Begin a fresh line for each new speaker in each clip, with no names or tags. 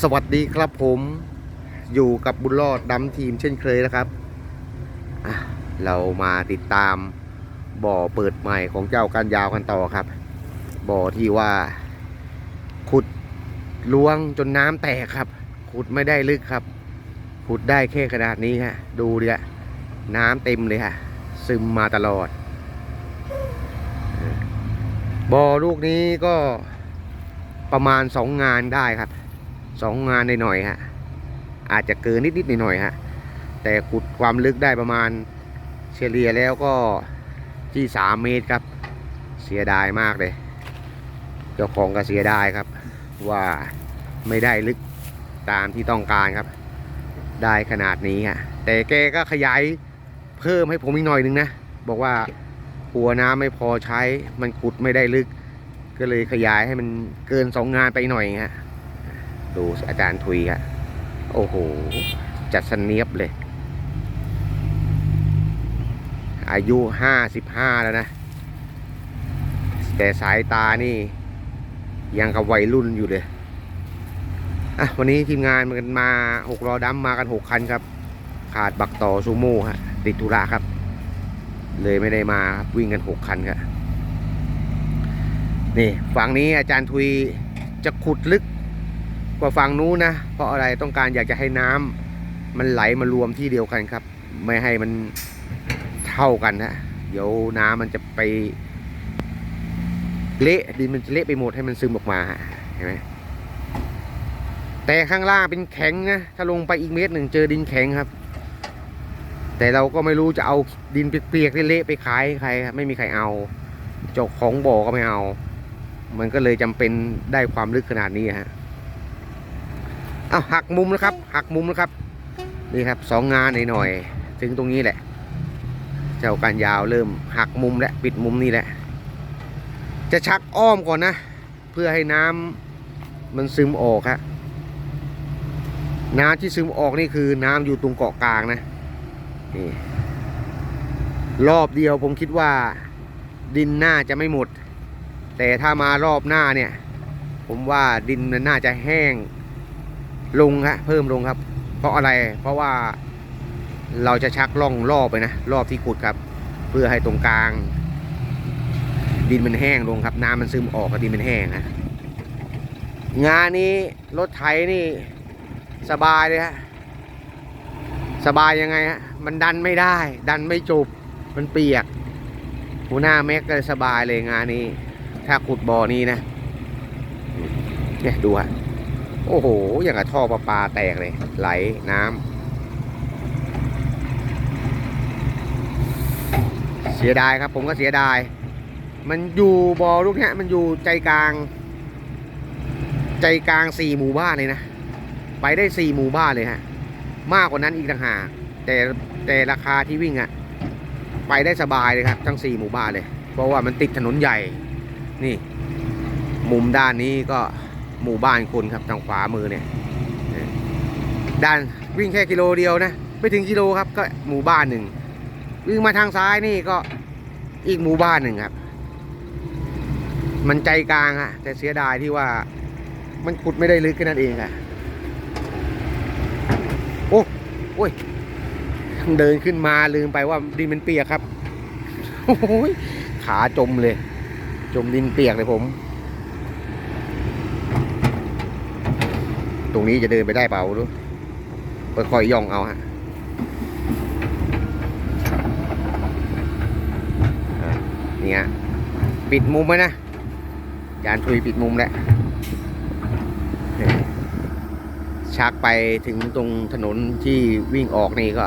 สวัสดีครับผมอยู่กับบุญรอดดำทีมเช่นเคยนะครับ เรามาติดตามบ่อเปิดใหม่ของเจ้าการยาวกันต่อครับ บ่อที่ว่า ขุดล้วงจนน้ำแตกครับ ขุดไม่ได้ลึกครับ ขุดได้แค่ขนาดนี้ฮะดูดิฮะน้ำเต็มเลยฮะซึมมาตลอด บ่อลูกนี้ก็ประมาณสองงานได้ครับ สองงานหน่อยๆฮะอาจจะเกินนิดๆหน่อยๆฮะแต่ขุดความลึกได้ประมาณเฉลี่ยแล้วก็ที่สามเมตรครับ เสียดายมากเลย เจ้าของก็เสียดายครับ ว่าไม่ได้ลึกตามที่ต้องการครับ ได้ขนาดนี้ฮะแต่แกก็ขยายเพิ่มให้ผมอีกหน่อยนึงนะบอกว่าหัวน้ำไม่พอใช้มันขุดไม่ได้ลึก ก็เลยขยายให้มันเกินสองงานไปหน่อยฮะ ดูอาจารย์ทุยครับโอ้โห จัดสนเนียบเลย อายุห้าสิบห้าแล้วนะ แต่สายตานี่ยังกับวัยรุ่นอยู่เลย อะ วันนี้ทีมงานมันมาหกล้อดำมากันหกคันครับ ขาดบักต่อซูโม่ฮะ ติดธุระครับ เลยไม่ได้มาครับวิ่งกันหกคันครับนี่ ฝั่งนี้อาจารย์ทุยจะขุดลึก ว่าฝั่งนู้นนะ เพราะอะไรต้องการอยากจะให้น้ำมันไหลมารวมที่เดียวกันครับ ไม่ให้มันเท่ากันนะเดี๋ยวน้ำมันจะไปเละดินมันจะเละไปหมดให้มันซึมออกมาเห็นไหมแต่ข้างล่างเป็นแข็งนะถ้าลงไปอีกเมตรหนึ่งเจอดินแข็งครับ แต่เราก็ไม่รู้จะเอาดินเปียกๆเละๆไปขายใครครับไม่มีใครเอาเจ้าของบ่อก็ไม่เอา มันก็เลยจำเป็นได้ความลึกขนาดนี้ฮะ อาหักมุมนะครับ หักมุมนะครับ นี่ครับสองงานหน่อยๆถึงตรงนี้แหละ เจ้าการยาวเริ่มหักมุมและปิดมุมนี่แหละ จะชักอ้อมก่อนนะ เพื่อให้น้ำมันซึมออกครับน้ำที่ซึมออกนี่คือน้ำอยู่ตรงเกาะกลางนะนี่รอบเดียวผมคิดว่าดินหน่าจะไม่หมด แต่ถ้ามารอบหน้าเนี่ย ผมว่าดินมันน่าจะแห้ง ลงฮะเพิ่มลงครับ เพราะอะไรเพราะว่าเราจะชักล่องรอบไปนะรอบที่ขุดครับ เพื่อให้ตรงกลาง ดินมันแห้งลงครับ น้ำมันซึมออกกับดินมันแห้งฮะงานนี้รถไถนี่สบายเลยฮะสบายยังไงฮะมันดันไม่ได้ ดันไม่จบมันเปียกหัวหน้าแม็กก็สบายเลยงานนี้ ถ้าขุดบ่อนี้นะเนี่ยดูฮะ โอ้โห อย่างกับท่อประปาแตกเลย ไหลน้ำเสียดายครับ ผมก็เสียดาย มันอยู่บ่อลูกเนี้ยมันอยู่ใจกลาง ใจกลางสี่หมู่บ้านเลยนะ ไปได้สี่หมู่บ้านเลยฮะ มากกว่านั้นอีกต่างหากแต่แต่ราคาที่วิ่งอะไปได้สบายเลยครับ ทั้งสี่หมู่บ้านเลย เพราะว่ามันติดถนนใหญ่ นี่ มุมด้านนี้ก็ หมู่บ้านคนครับทางขวามือเนี่ยด้านวิ่งแค่กิโลเดียวนะไม่ถึงกิโลครับก็หมู่บ้านหนึ่งวิ่งมาทางซ้ายนี่ก็อีกหมู่บ้านหนึ่งครับ มันใจกลางฮะแต่เสียดายที่ว่ามันขุดไม่ได้ลึกแค่นั้นเองค่ะโอ้โอ้ยเดินขึ้นมาลืมไปว่าดินมันเปียกครับโอ้ยขาจมเลย จมดินเปียกเลยผม ตรงนี้จะเดินไปได้เปล่าดูค่อยๆย่องเอาฮะอะนี่ฮะปิดมุมไว้นะจานทุยปิดมุมแล้วชักไปถึงตรงถนนที่วิ่งออกนี่ก็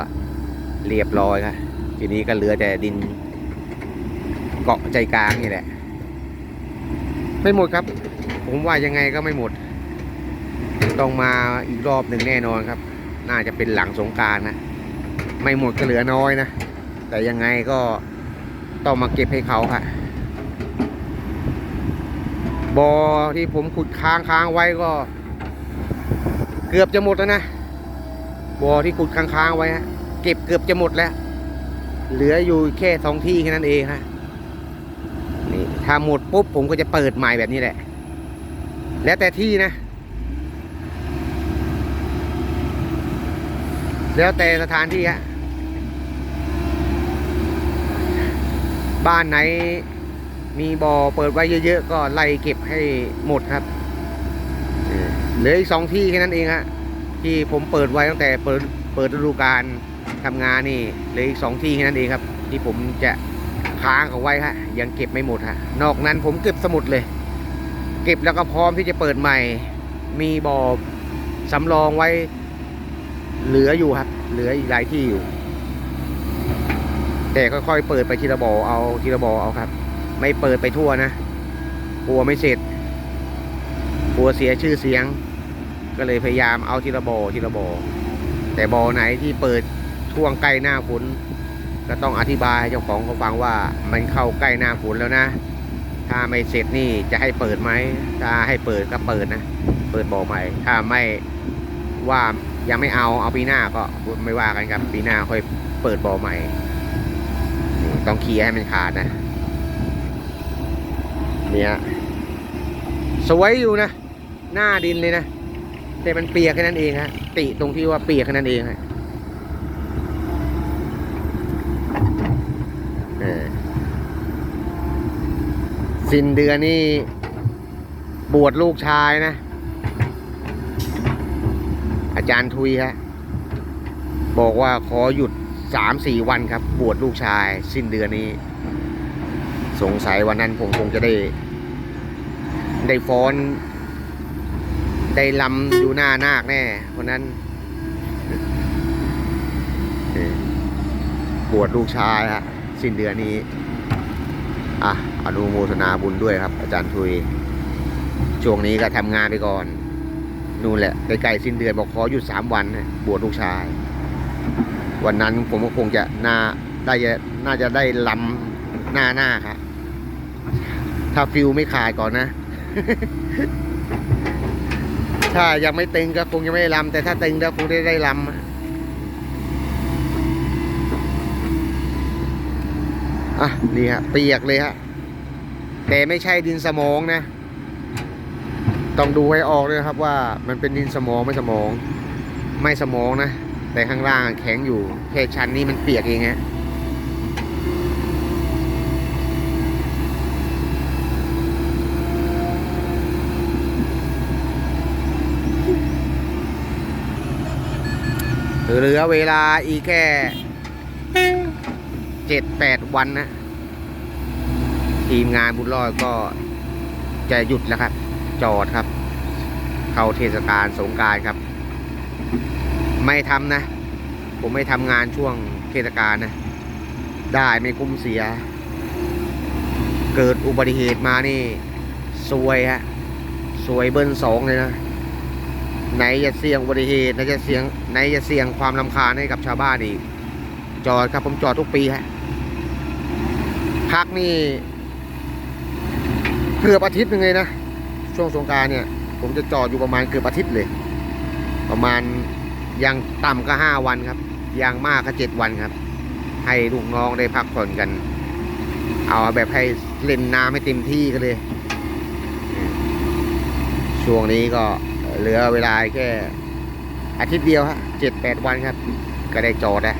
เรียบร้อยครับทีนี้ก็เหลือแต่ดินเกาะใจกลางนี่แหละ ไม่หมดครับ ผมว่ายังไงก็ไม่หมด ต้องมาอีกรอบหนึ่งแน่นอนครับ น่าจะเป็นหลังสงการนะ ไม่หมดก็เหลือน้อยนะ แต่ยังไงก็ต้องมาเก็บให้เขาค่ะบอที่ผมขุดค้างค้างไว้ก็ เกือบจะหมดแล้วนะบอที่ขุดค้างค้างไว้ฮะเก็บเกือบจะหมดแล้ว เหลืออยู่แค่สองที่แค่นั้นเองฮะนี่ถ้าหมดปุ๊บผมก็จะเปิดใหม่แบบนี้แหละ แล้วแต่ที่นะ แล้วแต่สถานที่ฮะบ้านไหนมีบ่อเปิดไว้เยอะๆ ก็ไล่เก็บให้หมดครับเหลืออีกสองที่แค่นั้นเองฮะที่ผมเปิดไว้ตั้งแต่เปิดเปิดฤดูกาลทำงานนี่เหลืออีกสองที่แค่นั้นเองครับ ที่ผมจะค้างเขาไว้ฮะยังเก็บไม่หมดฮะนอกนั้นผมเก็บสมุดเลย เก็บแล้วก็พร้อมที่จะเปิดใหม่ มีบ่อสำรองไว้ เหลืออยู่ครับ เหลืออีกหลายที่อยู่ แต่ค่อยๆเปิดไปทีละบ่อเอาทีละบ่อเอาครับ ไม่เปิดไปทั่วนะกลัวไม่เสร็จกลัวเสียชื่อเสียง ก็เลยพยายามเอาทีละบ่อทีละบ่อแต่บ่อไหนที่เปิดช่วงใกล้หน้าฝนก็ต้องอธิบายให้เจ้าของเขาฟังว่ามันเข้าใกล้หน้าฝนแล้วนะ ถ้าไม่เสร็จนี่จะให้เปิดไหมถ้าให้เปิดก็เปิดนะ เปิดบ่อใหม่ ถ้าไม่ว่า ยังไม่เอาเอาปีหน้าก็ไม่ว่ากันครับ ปีหน้าค่อยเปิดบ่อใหม่นี่ต้องเคลียร์ให้มันขาดนะเนี่ยสวยอยู่นะ หน้าดินเลยนะ แต่มันเปียกแค่นั้นเองฮะติตรงที่ว่าเปียกแค่นั้นเองฮะสิ้นเดือนนี่บวชลูกชายนะ อาจารย์ทุยฮะบอกว่าขอหยุดสามสี่วันครับ บวชลูกชาย สิ้นเดือนนี้ สงสัยวันนั้นผมคงจะได้ ได้ฟ้อน ได้ลำอยู่หน้านาคแน่คนนั้นบวชลูกชายฮะสิ้นเดือนนี้ อะอนุโมทนาบุญด้วยครับ อาจารย์ทุย ช่วงนี้ก็ทำงานไปก่อน นู่นแหละใกล้ๆสิ้นเดือนบอกขอหยุดสามวันบวชลูกชาย วันนั้นผมก็คงจะน่าได้จะน่าจะได้ลำหน้าหน้าครับถ้าฟิวไม่ขาดก่อนนะ ถ้ายังไม่ตึงก็คงจะไม่ได้ลำแต่ถ้าตึงแล้วคงได้ได้ลำอะนี่ฮะเปียกเลยฮะแต่ไม่ใช่ดินสมองนะ ต้องดูให้ออกด้วยครับว่ามันเป็นดินสมองไม่สมอง ไม่สมองนะ แต่ข้างล่างแข็งอยู่แค่ชั้นนี้มันเปียกเองฮะเหลือเวลาอีกแค่เจ็ดแปดวันนะ ทีมงานบุญรอดก็จะหยุดแล้วครับ จอดครับ เข้าเทศกาลสงการครับ ไม่ทำนะ ผมไม่ทำงานช่วงเทศกาลนะ ได้ไม่คุ้มเสีย เกิดอุบัติเหตุมานี่ซวยฮะซวยเบิ้ลสองเลยนะ ไหนจะเสี่ยงอุบัติเหตุไหนจะเสี่ยงไหนจะเสี่ยงความลำคาญให้กับชาวบ้านอีก จอดครับผมจอดทุกปีฮะพักนี่เกือบอาทิตย์หนึงเลยนะ ช่วงสงการเนี่ย ผมจะจอดอยู่ประมาณเกือบอาทิตย์เลย ประมาณยังต่ำก็ห้าวันครับยังมากก็เจ็ดวันครับ ให้ลูกน้องได้พักผ่อนกัน เอาแบบให้เล่นน้ำให้เต็มที่กันเลย ช่วงนี้ก็เหลือเวลาแค่อาทิตย์เดียวฮะเจ็ดแปดวันครับ ก็ได้จอดแล้ว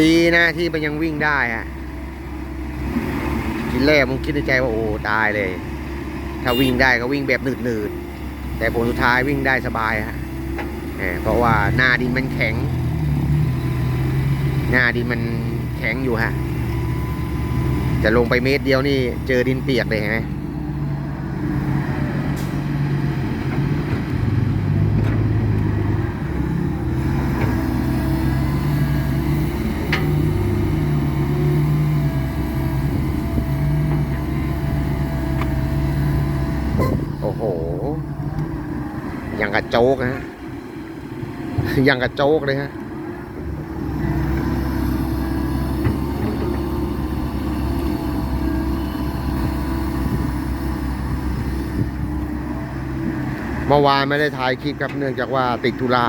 ดีนะที่มันยังวิ่งได้ฮะทีแรกผมคิดในใจว่าโอ้ตายเลย ถ้าวิ่งได้ก็วิ่งแบบหนืดๆแต่ผลสุดท้ายวิ่งได้สบายฮะเออเพราะว่าหน้าดินมันแข็ง หน้าดินมันแข็งอยู่ฮะจะลงไปเมตรเดียวนี่เจอดินเปียกเลยเห็นไหมโอ้โห ยังกับ โจ๊กนะฮะยังกับโจ๊กเลยฮะเมื่อวานไม่ได้ถ่ายคลิปครับเนื่องจากว่าติดธุระ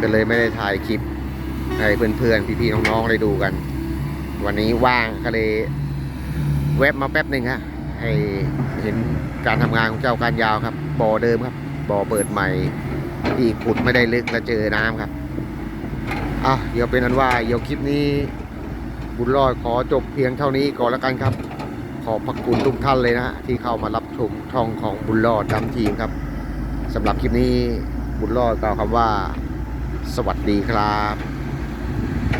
ก็เลยไม่ได้ถ่ายคลิปให้เพื่อนๆพี่ๆน้องๆได้ดูกัน วันนี้ว่างก็เลยแวบมาแป๊บหนึ่งฮะให้เห็นการทำงานของเจ้าการยาวครับบ่อเดิมครับ บ่อเปิดใหม่ที่ขุดไม่ได้ลึกแล้วเจอน้ำครับอะเดี๋ยวเป็นอันว่าเดี๋ยวคลิปนี้บุญรอดขอจบเพียงเท่านี้ก่อนแล้วกันครับ ขอบพระคุณทุกท่านเลยนะฮะที่เข้ามารับชมช่องของบุญรอดดำทีมครับสำหรับคลิปนี้บุญรอดกล่าวคำว่า สวัสดีครับ